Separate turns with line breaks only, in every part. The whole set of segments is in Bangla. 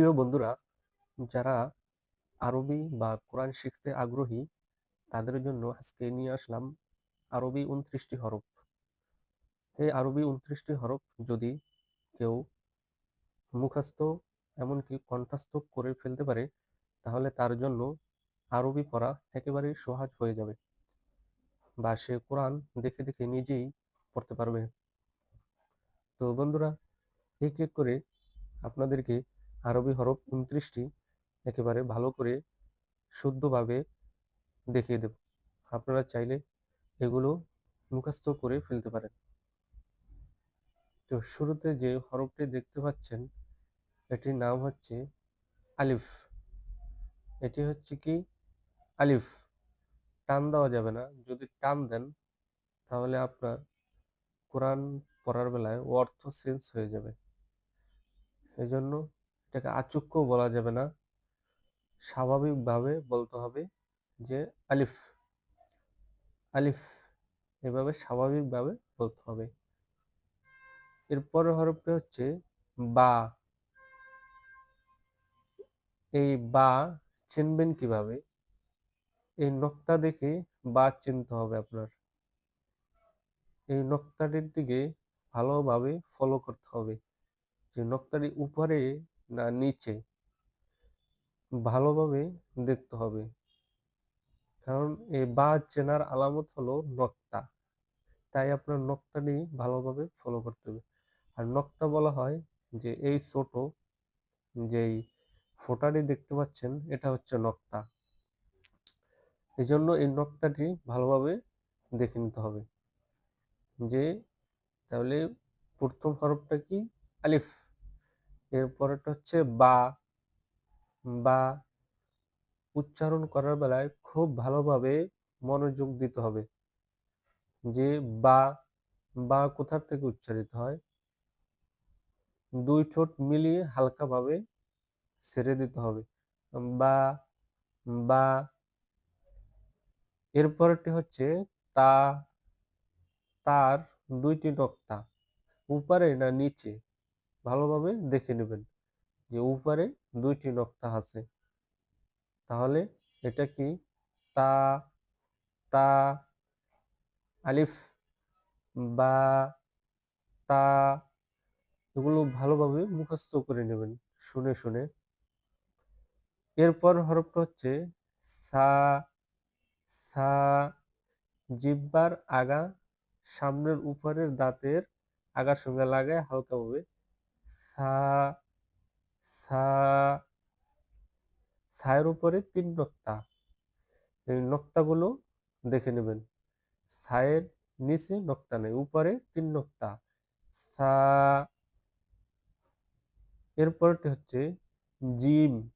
প্রিয় বন্ধুরা, যারা আরবি বা কোরআন শিখতে আগ্রহী, তাদের জন্য আজকে নিয়ে আসলাম আরবি উনত্রিশটি হরফ। এই আরবি উনত্রিশটি হরফ যদি কেউ মুখস্থ এমনকি কণ্ঠস্থ করে ফেলতে পারে, তাহলে তার জন্য আরবি পড়া একেবারেই সহজ হয়ে যাবে বা সে কোরআন দেখে দেখে নিজেই পড়তে পারবে। তো বন্ধুরা, এক এক করে আপনাদেরকে আরবি হরফ উনত্রিশটি একেবারে ভালো করে শুদ্ধভাবে দেখিয়ে দেব। আপনারা চাইলে এগুলো মুখস্থ করে ফেলতে পারেন। তো শুরুতে যে হরফটি দেখতে পাচ্ছেন, এটির নাম হচ্ছে আলিফ। এটি হচ্ছে কি? আলিফ। টান দেওয়া যাবে না। যদি টান দেন, তাহলে আপনার কোরআন পড়ার বেলায় অর্থ চেঞ্জ হয়ে যাবে। এজন্য এটাকে আচুক্য বলা যাবে না। স্বাভাবিকভাবে বলতে হবে যে আলিফ আলিফ এভাবে স্বাভাবিকভাবে বলতে হবে। এরপরের হরফটি হচ্ছে বা। এই বা চিনবেন কীভাবে? এই নক্তা দেখে বা চিনতে হবে আপনার। এই নক্তাটির দিকে ভালোভাবে ফলো করতে হবে। যে নক্তাটি উপরে না, নিচে। ভালোভাবে দেখতে হবে। কারণ এই বা চেনার আলামত হলো নক্তা তাই আপনার নক্তাটি ভালোভাবে ফলো করতে হবে। আর নক্তা বলা হয় যে এই ছোট যেই ফোটাটি দেখতে পাচ্ছেন, এটা হচ্ছে নক্তা এই জন্য এই নক্তাটি ভালোভাবে দেখে নিতে হবে। যে তাহলে প্রথম হরফটা কি? আলিফ। এরপরটা হচ্ছে বা। বা উচ্চারণ করার বেলায় খুব ভালোভাবে মনোযোগ দিতে হবে। যে বা বা কোথার থেকে উচ্চারিত হয়? দুই ঠোঁট মিলিয়ে হালকাভাবে ছেড়ে দিতে হবে। বা বা। এরপরটি হচ্ছে তা, তার দুইটি নক্তা, উপরে না নিচে? ভালোভাবে দেখে নেবেন যে উপরে দুইটি নক্তা আছে। তাহলে এটা কি তা তা, আলিফ বা তা এগুলো ভালোভাবে মুখস্থ করে নেবেন শুনে শুনে। এরপর হরফটা হচ্ছে সা সা, জিব্বার আগা সামনের উপরের দাঁতের আগার সঙ্গে লাগায় হালকাভাবে সা সা ছায়ের উপরে তিন নক্তা। এই নক্তাগুলো দেখে নেবেন। ছায়ের নিচে নক্তা নেই, উপরে তিন নক্তা। সা, এরপরটি হচ্ছে জিম।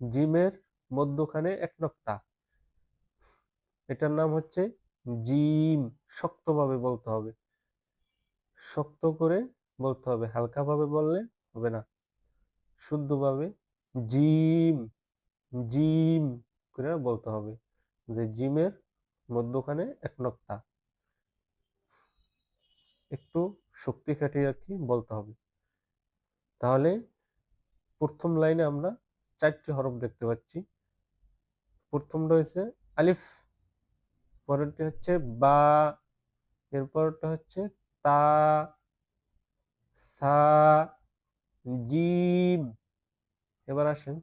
জিমের মধ্যখানে এক নক্তা। এটার নাম হচ্ছে জিম। শক্তভাবে বলতে হবে। শক্ত করে বলতে হবে, হালকাভাবে বললে হবে না। শুদ্ধভাবে জিম জিম করে বলতে হবে যে জিমের মধ্যখানে এক নক্তা। একটু শক্তি খাটিয়ে আর কি বলতে হবে। তাহলে প্রথম লাইনে আমরা চারটি হরফ দেখতে পাচ্ছি। প্রথমটা হচ্ছে আলিফ, পরেরটি হচ্ছে বা, এরপরটা হচ্ছে তা সা জিম এবার আসেন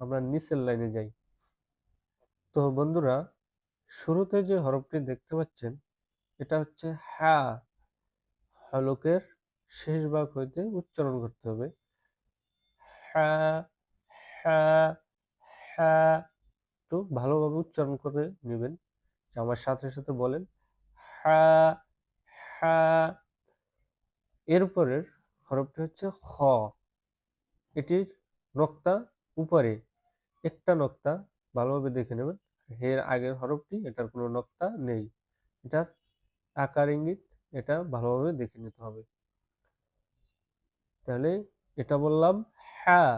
আমরা নিচের লাইনে যাই। তো বন্ধুরা, শুরুতে যে হরফটি দেখতে পাচ্ছেন, এটা হচ্ছে হা। হলকের শেষ ভাগ হইতে উচ্চারণ করতে হবে। হা হা হা, একটু ভালোভাবে উচ্চারণ করে নেবেন। আমার সাথে সাথে বলেন, হা হা। এরপরের হরফটি হচ্ছে খ। এটির নক্তা উপরে একটা নক্তা, ভালোভাবে দেখে নেবেন। এর আগের হরফটি, এটার কোনো নক্তা নেই। এটার আকার ইঙ্গিত, এটা ভালোভাবে দেখে নিতে হবে। তাহলে এটা বললাম হ্যাঁ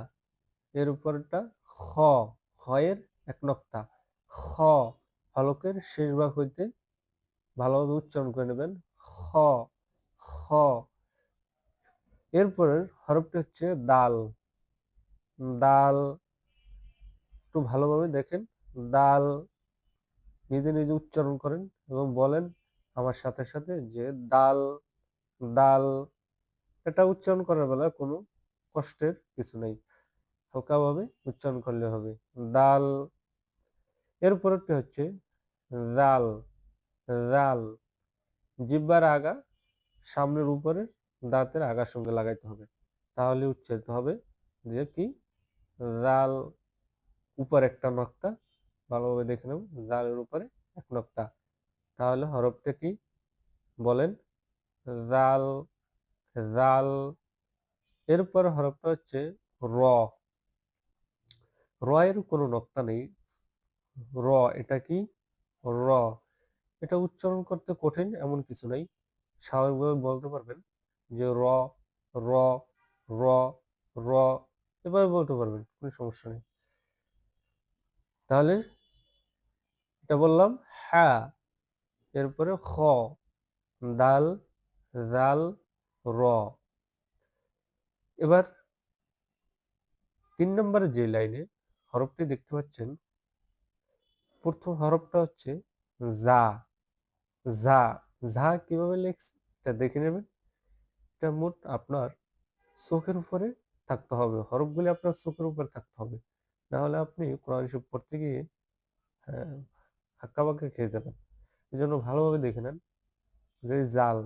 এর উপরটা খ। খয়ের এক নক্তা। খ হলকের শেষ ভাগ হইতে ভালোভাবে উচ্চারণ করে নেবেন। খ খ এরপরের হরফটি হচ্ছে দাল। দাল, একটু ভালোভাবে দেখেন। দাল নিজে নিজে উচ্চারণ করেন এবং বলেন আমার সাথে সাথে যে দাল দাল, এটা উচ্চারণ করার বেলা কোনো কষ্টের কিছু নেই। হালকাভাবে উচ্চারণ করলে হবে। দাল এরপরটি হচ্ছে রাল। রাল, জিব্বার আগা সামনের উপরে দাঁতের আগার সঙ্গে লাগাইতে হবে। তাহলে উচ্চারিত হবে যে কি? রাল উপর একটা নক্তা, ভালোভাবে দেখে নেব, রালের উপরে এক নক্তা। তাহলে হরফটা কি? বলেন, রাল রাল, এরপর হরফটা হচ্ছে র। র এর কোনো নক্তা নেই। র, এটা কি? র। এটা উচ্চারণ করতে কঠিন, এমন কিছু নাই। স্বাভাবিকভাবে বলতে পারবেন যে র র র র, এভাবে বলতে পারবেন, কোনো সমস্যা নেই। তাহলে এটা বললাম হ্যাঁ এরপরে খ, দাল দাল র। এবার তিন নম্বরের যে লাইনে হরফটি দেখতে পাচ্ছেন, প্রথম হরফটা হচ্ছে যা যা যা কীভাবে লিখছে এটা দেখে নেবেন। এটা মোট আপনার চোখের উপরে থাকতে হবে। হরফগুলি আপনার চোখের উপরে থাকতে হবে। না হলে আপনি কোরআন শরীফ পড়তে গিয়ে হাক্কা বাক্কা খেয়ে যাবেন। এই জন্য ভালোভাবে দেখে নেন যে জাল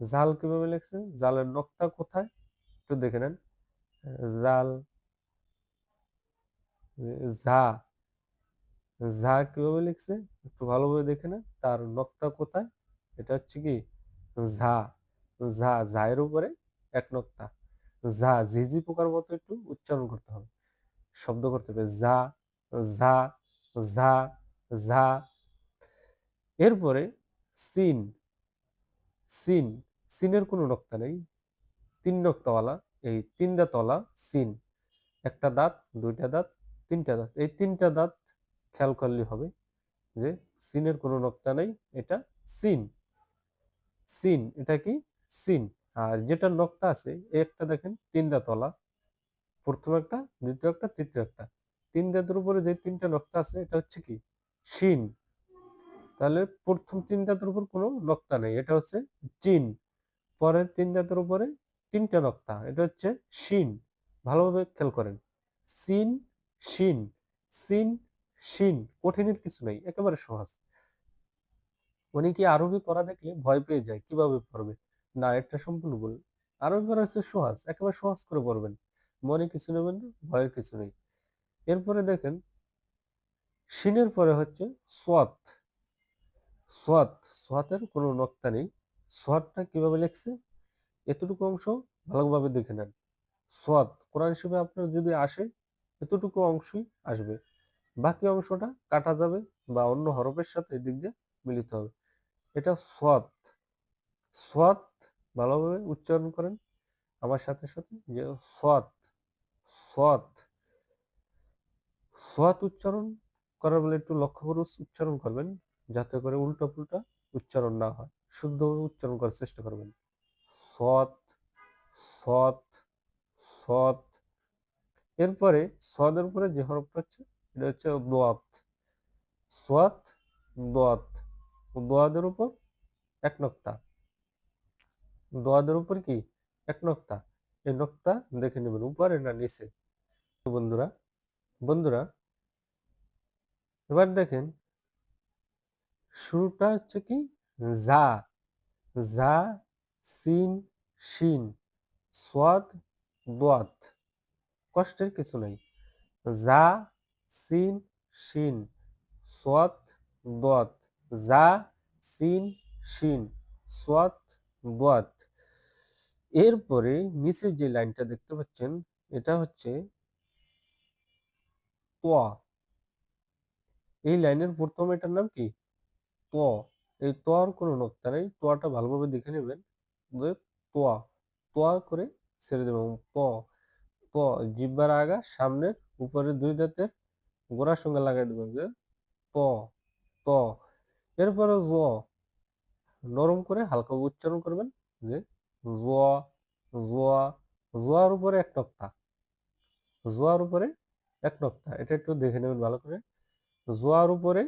জাল কীভাবে লিখছে জালের নকটা কোথায়? একটু দেখে নেন। জাল ঝা ঝা কীভাবে লিখছে? একটু ভালোভাবে দেখে নেন। তার নকটা কোথায়? এটা হচ্ছে কি? ঝা ঝা ঝায়ের উপরে এক নকটা ঝা ঝিঝি পোকার মতো একটু উচ্চারণ করতে হবে। শব্দ করতে হবে। যা ঝা ঝা ঝা এরপরে সিন। সিন। সিনের কোনো নক্তা নেই। তিন নক্তাওয়ালা, এই তিনটা তলা সিন। একটা দাঁত, দুইটা দাঁত, তিনটা দাঁত। এই তিনটা দাঁত খেয়াল করলে হবে যে সিনের কোনো নক্তা নেই, এটা সিন। সিন, এটা কি? সিন। আর যেটা নক্তা আছে একটা দেখেন তিনটা তলা। প্রথম একটা, দ্বিতীয় একটা, তৃতীয় একটা। তিন দাঁতের উপরে যে তিনটা নক্তা আছে, এটা হচ্ছে কি? শিন তাহলে প্রথম তিন দাঁতের উপর কোনো নক্তা নেই। এটা হচ্ছে চিন পরের তিন দাঁতের উপরে তিনটা নক্তা এটা হচ্ছে শিন ভালোভাবে খেয়াল করেন। সিন শিন সিন শিন কঠিনের কিছু নেই। একেবারে সহজ। উনি কি আরবি পড়া দেখলে ভয় পেয়ে যায়, কীভাবে পড়বে? না এটা সম্পূর্ণ বল আরবি একবার হচ্ছে সহজ, একেবারে সহজ করে পড়বেন মনে কিছু নেবেন, ভয়ের কিছু নেই। এরপরে দেখেন শিনের পরে হচ্ছে সোয়াত। সোয়াত, সোয়াতের কোনো নক্তা নেই। সোয়াতটা কীভাবে লিখছে? এতটুকু অংশ ভালোভাবে দেখে নেন। সোয়াত, কোরআন হিসেবে আপনার যদি আসে, এতটুকু অংশই আসবে। বাকি অংশটা কাটা যাবে বা অন্য হরফের সাথে এদিক দিয়ে মিলিত হবে। এটা সোয়াত। সোয়াত ভালোভাবে উচ্চারণ করেন। আমার সাথে সাথে যে সোয়াত সোয়াত সোয়াত উচ্চারণ করার বলে একটু লক্ষ্য করে উচ্চারণ করবেন। যাতে করে উল্টো পুল্টা উচ্চারণ না হয়। শুদ্ধভাবে উচ্চারণ করার চেষ্টা করবেন। সৎ সৎ সৎ। এরপরে সদের উপরে যে হরফটা হচ্ছে, এটা হচ্ছে দোয়াত। সোয়াত দোয়াত। দোয়াদের উপর এক নক্তা। দোয়াদের উপর কি? এক নক্তা। এই নক্তা দেখে নেবেন উপরে না নিচে? বন্ধুরা বন্ধুরা, এবার দেখেন, শুরুটা হচ্ছে কি? যা যা, সিন, শিন, সোয়াদ, দোয়াত। কষ্টের কিছু নাই। যা, সিন, শিন সোয়াত দোয়াত। যা, সিন, শিন সোয়াত দোয়াত। এরপরে নিচে যে লাইনটা দেখতে পাচ্ছেন, এটা হচ্ছে তোয়া এই লাইনের প্রথম এটার নাম কি? ত। এই তোয়ার কোনো নক্তা নেই তোয়াটা ভালোভাবে দেখে নেবেন। তোয়া তোয়া করে ছেড়ে দেবেন প প জিব্বার আগা, সামনের উপরে দুই দাঁতের গোড়ার সঙ্গে লাগাই দেবেন যে প ত। এরপরে জ। নরম করে হালকা উচ্চারণ করবেন। যে জ জোয়ার উপরে এক নক্তা। জোয়ার উপরে এক নোক্তা। এটা একটু দেখে নেবেন ভালো করে। জোয়ার উপরে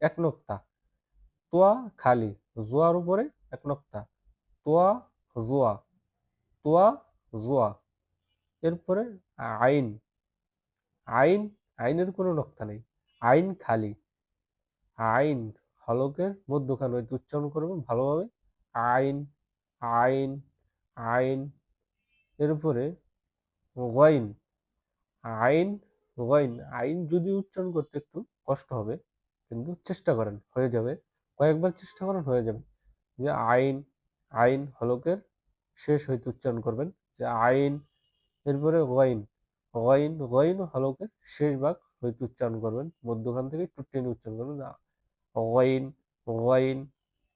এক নোক্তা। তোয়া খালি। জোয়ার উপরে এক নোক্তা। তোয়া জোয়া তোয়া জোয়া এরপরে আইন। আইন, আইনের কোনো নক্তা নেই। আইন খালি। আইন, হলকের মধ্যখান উচ্চারণ করবে ভালোভাবে। আইন আইন আইন এরপরে গইন আইন গইন আইন যদি উচ্চারণ করতে একটু কষ্ট হবে, কিন্তু চেষ্টা করেন, হয়ে যাবে। কয়েকবার চেষ্টা করেন, হয়ে যাবে। যে আইন আইন হলকের শেষ হইতে উচ্চারণ করবেন। যে আইন, এরপরে গইন গইন গইন হলকের শেষ ভাগ হইতে উচ্চারণ করবেন। মধ্যখান থেকে একটু উচ্চারণ করবেন। গইন গইন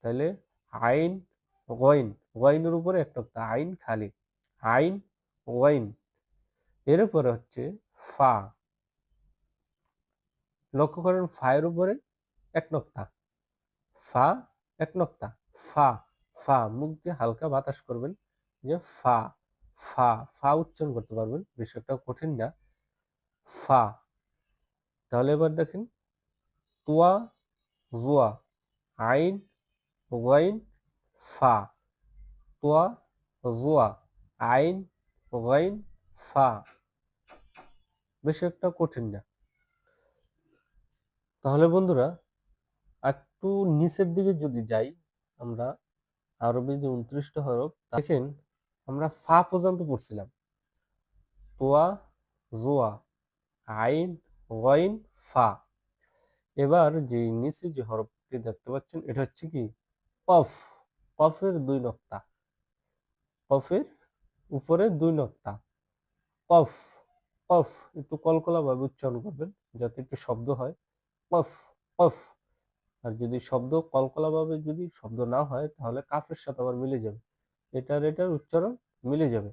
তাহলে আইন গইন গইনের উপরে একটা আইন খালি। আইন, ওয়াইন। এর উপরে হচ্ছে ফা। লক্ষ্য করেন, ফায়ের উপরে এক নক্তা। ফা, এক নক্তা। ফা ফা। মুখ দিয়ে হালকা বাতাস করবেন, যে ফা ফা। ফা উচ্চারণ করতে পারবেন, বিষয়টা কঠিন না। ফা। তাহলে এবার দেখেন, তুয়া, জুয়া। আইন, ওয়াইন, ফা। তোয়া জুয়া আইন ওয়াইন ফা বেশি একটা কঠিন না। তাহলে বন্ধুরা, একটু নিচের দিকে যদি যাই, আমরা আরবি যে উনত্রিশটা হরফ দেখেন আমরা ফা পর্যন্ত পড়ছিলাম। তোয়া জোয়া আইন ওয়াইন ফা এবার যে নিচে যে হরফটি দেখতে পাচ্ছেন, এটা হচ্ছে কি? কফ। কফের দুই নক্তা। কফের উপরে দুই নক্তা কফ কফ, একটু কলকলা ভাবে উচ্চারণ করবেন যাতে একটু শব্দ হয়। কফ কফ। আর যদি শব্দ কলকলা ভাবে যদি শব্দ না হয়, তাহলে কাফের সাথে আবার মিলে যাবে। এটার এটার উচ্চারণ মিলে যাবে।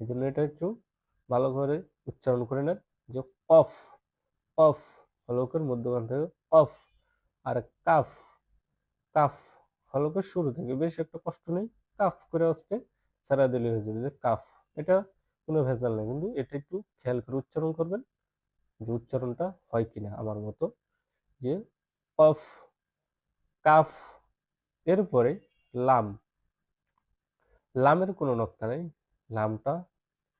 এই জন্য এটা একটু ভালো করে উচ্চারণ করে নেন যে কফ কফ, হলকের মধ্যখান থেকে কফ আর কাফ। কাফ, হলকের শুরু থেকে বেশ একটা কষ্ট নেই। কাফ করে আসতে সারা দিলে হয়ে যাবে যে কাফ, এটা কোনো ভেজাল নেই। কিন্তু এটা একটু খেয়াল করে উচ্চারণ করবেন যে উচ্চারণটা হয় কিনা আমার মতো। যে কফ, কাফ, এরপরে লাম। লামের কোনো নক্তা নেই। লামটা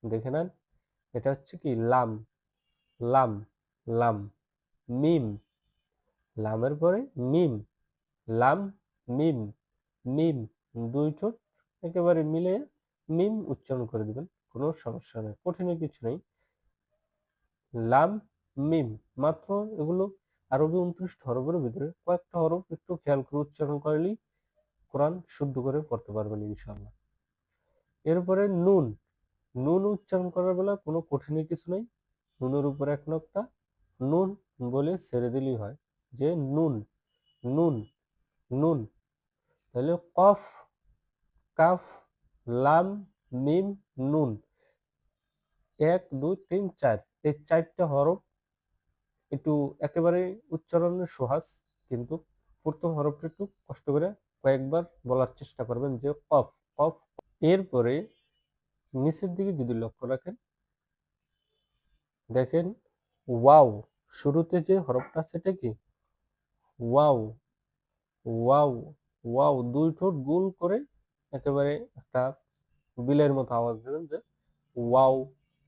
দেখে নেন। এটা হচ্ছে কি? লাম লাম লাম, মিম। লামের পরে মিম, লাম, মিম মিম, দুই ঠোঁট একেবারে মিলে মিম উচ্চারণ করে দিবেন, কোনো সমস্যা নেই কঠিন কিছু নেই। লাম, মিম, মাত্র এগুলো আরবি উনত্রিশটা হরফের ভিতরে কয়েকটা হরফ একটু খেয়াল করে উচ্চারণ করলেই কোরআন শুদ্ধ করে পড়তে পারবেন ইনশাল্লাহ এরপরে নুন নুন উচ্চারণ করার বেলা কোনো কঠিন কিছু নেই, নুনের উপর এক নক্তা, নুন বলে ছেড়ে দিলেই হয় যে নুন নুন নুন, তাহলে কফ কাফ, লাম, মিম, নুন। এক, দুই, তিন, চার। এই চারটা হরফ একটু একেবারে উচ্চারণের সহজ কিন্তু প্রথম হরফটা একটু কষ্ট করে কয়েকবার বলার চেষ্টা করবেন যে কফ কফ। এরপরে নিচের দিকে যদি লক্ষ্য রাখেন, দেখেন ওয়াও, শুরুতে যে হরফটা সেটা কি? ওয়াও ওয়াও ওয়াও, দুই ঠোঁট গোল করে একেবারে একটা বিলের মতো আওয়াজ দেবেন যে, ওয়াও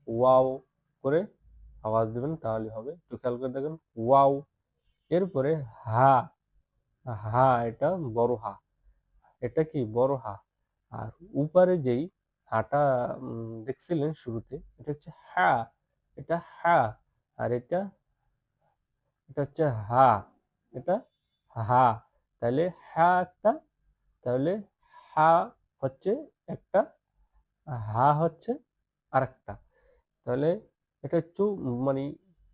ওয়াও করে আওয়াজ দেবেন, তাহলে হবে। একটু খেয়াল করে দেখেন, ওয়াও এরপরে, হা হা এটা বড় হা। এটা কি বড় হা? আর উপরে যেই হাটা দেখছিলেন শুরুতে, এটা হচ্ছে হা, এটা হা, আর এটা এটা হচ্ছে হা, এটা হা। তাহলে হা একটা, তাহলে হা হচ্ছে একটা, হা হচ্ছে আরেকটা। তাহলে এটা একটু মানে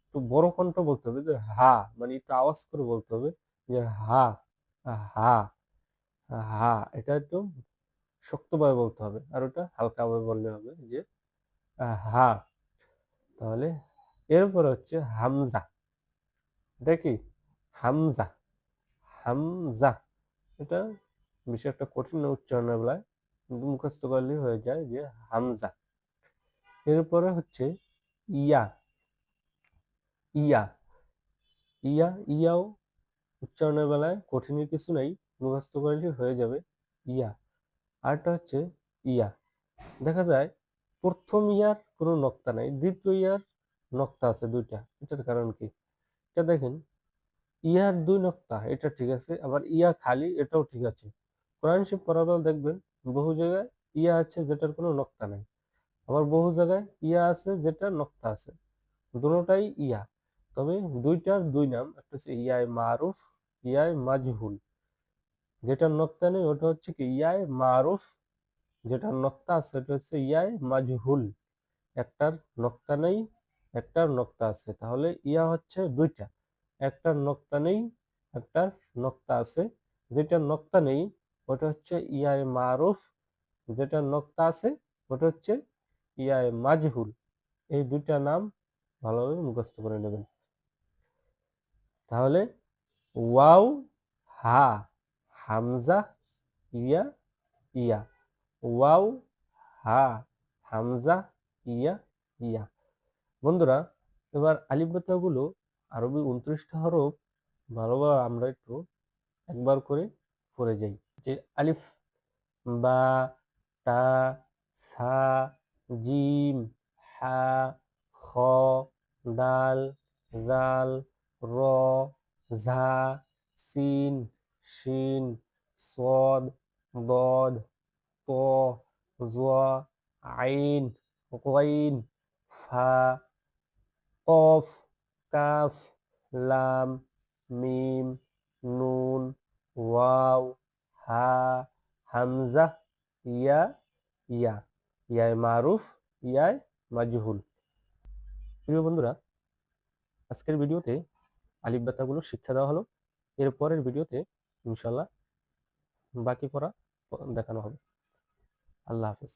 একটু বড় কণ্ঠ বলতে হবে যে হা মানে একটু আওয়াজ করে বলতে হবে যে হা হা হা, এটা একটু শক্তভাবে বলতে হবে। আর ওটা হালকাভাবে বললে হবে যে হা। তাহলে এরপরে হচ্ছে হামজা। এটা কি? হামজা হামজা। এটা বেশি একটা কঠিন উচ্চারণের বেলায় মুখস্থ করলে হয়ে যায় যে হামজা। এরপরে হচ্ছে ইয়া। ইয়া। ইয়া, ইয়াও উচ্চারণের বেলায় কঠিনের কিছু নাই, মুখস্থ করলে হয়ে যাবে ইয়া। আরেকটা হচ্ছে ইয়া। দেখা যায় প্রথম ইয়ার কোনো নক্তা নাই, দ্বিতীয় ইয়ার নক্তা আছে দুইটা। এটার কারণ কি? এটা দেখেন, ইয়ার দুই নক্তা, এটা ঠিক আছে, আবার ইয়া খালি, এটাও ঠিক আছে। কোরআন শিব পড়ার দেখবেন বহু জায়গায় ইয়া আছে যেটার কোনো নক্তা নাই। আবার বহু জায়গায় ইয়া আছে যেটার নক্তা আছে। দুটোটাই ইয়া। তবে দুইটার দুই নাম, একটা হচ্ছে ইয়ায় মারুফ, ইয়ায় মাজহুল। যেটা নক্তা নেই, ওটা হচ্ছে কি ইয়ায় মারুফ যেটা নক্তা আছে সেটা হচ্ছে ইয়ায় মাজহুল। একটার নক্তা নেই, একটার নক্তা আছে। তাহলে ইয়া হচ্ছে দুইটা। একটার নক্তা নেই, একটার নক্তা আছে। যেটার নক্তা নেই ওটা হচ্ছে ইয়ায় মারুফ, যেটা নক্তা আছে, ওটা হচ্ছে ইয়ায় মাজহুল। এই দুইটা নাম ভালোভাবে মুখস্থ করে নেবেন। তাহলে ওয়াও, হা, হামজা, ইয়া ইয়া। ওয়াও, হা, হামজা, ইয়া ইয়া। বন্ধুরা, এবার আলিফবাতাগুলো আরবি উনত্রিশটা হরফ ভালোভাবে আমরা একটু একবার করে পড়ে যাই। যে আলিফ, বা, তা, সা, জিম, হা, খ, দাল, জাল, র, ঝা, সিন, শিন, সদ, দদ, ত, জ, আইন, গইন, ফা, কফ, কাফ, লাম, মিম, নুন, ওয়াও হা হামজা ইয়া ইয়া ইয়ায় মারুফ ইয়ায় মাজহুল প্রিয় বন্ধুরা, আজকের ভিডিওতে আলিফ বাতাগুলো শিক্ষা দেওয়া হলো। এর পরের ভিডিওতে ইনশাল্লাহ বাকি পড়া দেখানো হবে। আল্লাহ হাফেজ।